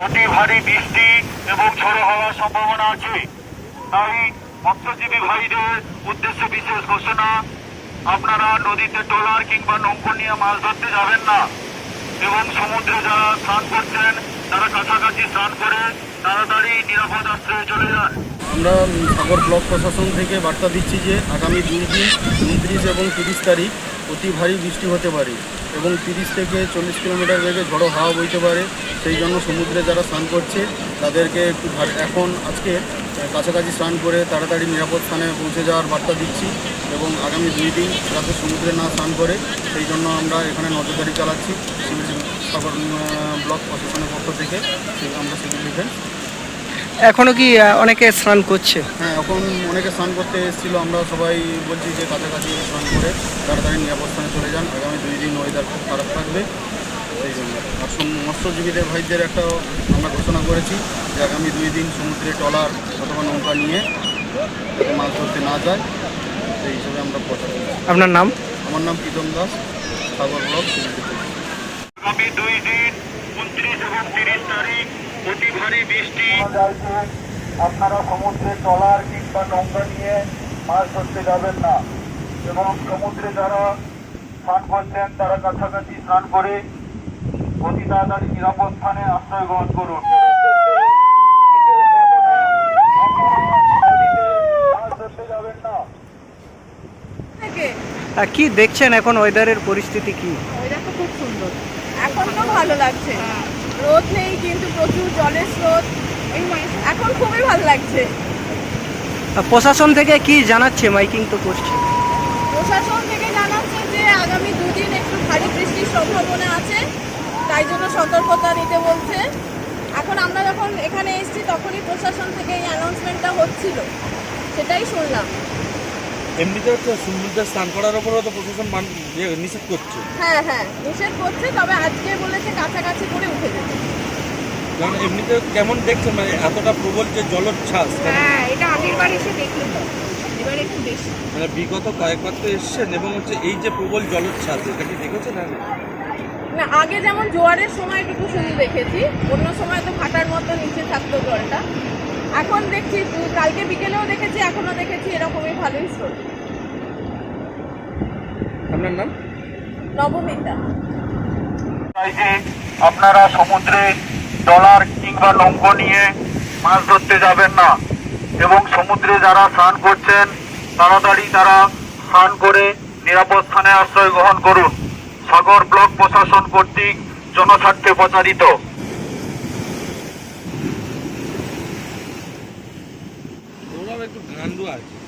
অতি ভারী বৃষ্টি এবং ঝড়ো হওয়ার সম্ভাবনা আছে। তাই মৎস্যজীবী ভাইদের উদ্দেশ্য বিশেষ ঘোষণা, আপনারা নদীতে ট্রলার কিংবা নৌকো নিয়ে মাছ ধরতে যাবেন না। এবং সমুদ্রে যারা স্নান করছেন, তারা কাছাকাছি স্নান করে তাড়াতাড়ি নিরাপদ আশ্রয়ে চলে যান। আমরা সাগর ব্লক প্রশাসন থেকে বার্তা দিচ্ছি যে আগামী দুই দিন উনত্রিশ এবং তিরিশ তারিখ অতি ভারী বৃষ্টি হতে পারে এবং তিরিশ থেকে চল্লিশ কিলোমিটার বেগে ঝড়ো হাওয়া বইতে পারে। সেই জন্য সমুদ্রে যারা স্নান করছে, তাদেরকে একটু এখন, আজকে কাছাকাছি স্নান করে তাড়াতাড়ি নিরাপদ স্থানে পৌঁছে যাওয়ার বার্তা দিচ্ছি এবং আগামী দুই দিন যাতে সমুদ্রে না স্নান করে, সেই জন্য আমরা এখানে নজরদারি চালাচ্ছি। সাগর ব্লক প্রশাসনের পক্ষ থেকে। আমরা ডিফেন্স এখনও কি অনেকে স্নান করছে? হ্যাঁ এখন অনেকে স্নান করতে এসেছিল। আমরা সবাই বলছি যে কাছাকাছি স্নান করে তাড়াতাড়ি নিরাপদ স্থানে চলে যান। আগামী দুই দিন ওয়েদার খুব খারাপ থাকবে। সেই জন্য। আর মৎস্যজীবীদের ভাইদের একটা আমরা ঘোষণা করেছি যে আগামী দুই দিন সমুদ্রে ট্রলার অথবা নৌকা নিয়ে মাছ ধরতে না যায় সেই হিসেবে আমরা প্রচার আপনার নাম? আমার নাম প্রীতম দাস সাগর ব্লক আগামী দুই দিন উনত্রিশ এবং তিরিশ তারিখ অতি ভারী বৃষ্টি। আপনারা সমুদ্রে ট্রলার কিংবা নৌকা নিয়ে মাছ ধরতে যাবেন না। এবং সমুদ্রে যারা স্নান করছেন তারা কাছাকাছি স্নান করে অতি তাড়াতাড়ি নিরাপদ স্থানে আশ্রয় গ্রহণ করুন। কি দেখছেন এখন ওয়েদারের পরিস্থিতি কি? ওইটা তো খুব সুন্দর। এখন তো ভালো লাগছে। রোদ নেই কিন্তু প্রচুর জলের স্রোত। এখন খুবই ভালো লাগছে। প্রশাসন থেকে কি জানাচ্ছে? মাইকিং তো করছে। প্রশাসন থেকে জানাচ্ছে যে আগামী দুদিন একটু ভারী বৃষ্টির সম্ভাবনা আছে তাই জন্য সতর্কতা নিতে বলছে। এখন আমরা যখন এখানে এসেছি তখনই প্রশাসন থেকে এই অ্যানাউন্সমেন্টটা হচ্ছিল। সেটাই শুনলাম। এমনিতে হচ্ছে সমুদ্রে স্নান করার ওপরও তো প্রশাসন মান ইয়ে নিষেধ করছে। হ্যাঁ হ্যাঁ নিষেধ করছে তবে আজকে বলেছে কাছাকাছি করে উঠে যেতে কারণ এমনিতে কেমন দেখছেন? মানে এতটা প্রবল যে জলোচ্ছ্বাস হ্যাঁ এটা আগের বার এসে দেখল তো এবার একটু বেশি। মানে বিগত কয়েকবার তো এসছেন এবং হচ্ছে এই যে প্রবল জলোচ্ছ্বাস এটা কি দেখেছেন আগে না আগে যেমন জোয়ারের সময়টুকু শুধু দেখেছি অন্য সময় তো ফাটার মতো নিচে থাকতো জলটা। এখন দেখছি কালকে বিকেলেও দেখেছি এখনও দেখেছি এরকমই ভালোই স্রোত আপনার নাম? নবমিতা। আপনারা সমুদ্রে ডলার কিংবা নৌকো নিয়ে মাছ ধরতে যাবেন না এবং সমুদ্রে যারা স্নান করছেন তাড়াতাড়ি তারা স্নান করে নিরাপদ স্থানে আশ্রয় গ্রহণ করুন। সাগর ব্লক প্রশাসন কর্তৃক জনস্বার্থে প্রচারিত। একটু গান্ডু আছে।